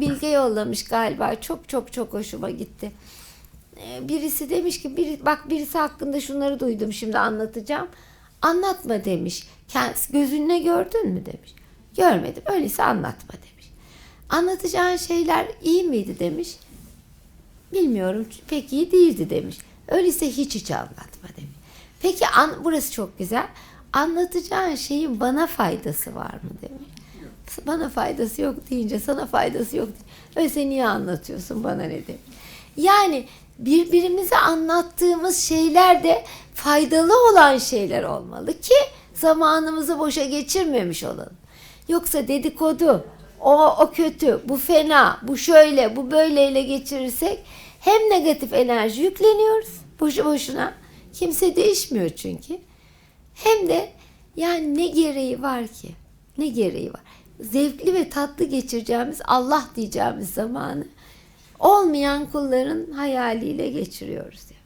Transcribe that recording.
Bilge yollamış galiba. Çok çok çok hoşuma gitti. Ee, Birisi demiş ki biri, bak birisi hakkında şunları duydum şimdi anlatacağım. Anlatma demiş. Kendisi gözünle gördün mü demiş. Görmedim. Öyleyse anlatma demiş. Anlatacağın şeyler iyi miydi demiş. Bilmiyorum pek iyi değildi demiş. Öyleyse hiç hiç anlatma demiş. Peki an, burası çok güzel. Anlatacağın şeyin bana faydası var mı demiş. Bana faydası yok deyince sana faydası yok. deyince, Öyleyse niye anlatıyorsun bana ne demiş. Yani birbirimize anlattığımız şeyler de faydalı olan şeyler olmalı ki zamanımızı boşa geçirmemiş olalım. Yoksa dedikodu, o, o kötü, bu fena, bu şöyle, bu böyleyle geçirirsek hem negatif enerji yükleniyoruz boşu boşuna. Kimse değişmiyor çünkü. Hem de yani ne gereği var ki? Ne gereği var? Zevkli ve tatlı geçireceğimiz Allah diyeceğimiz zamanı olmayan kulların hayaliyle geçiriyoruz. Yani.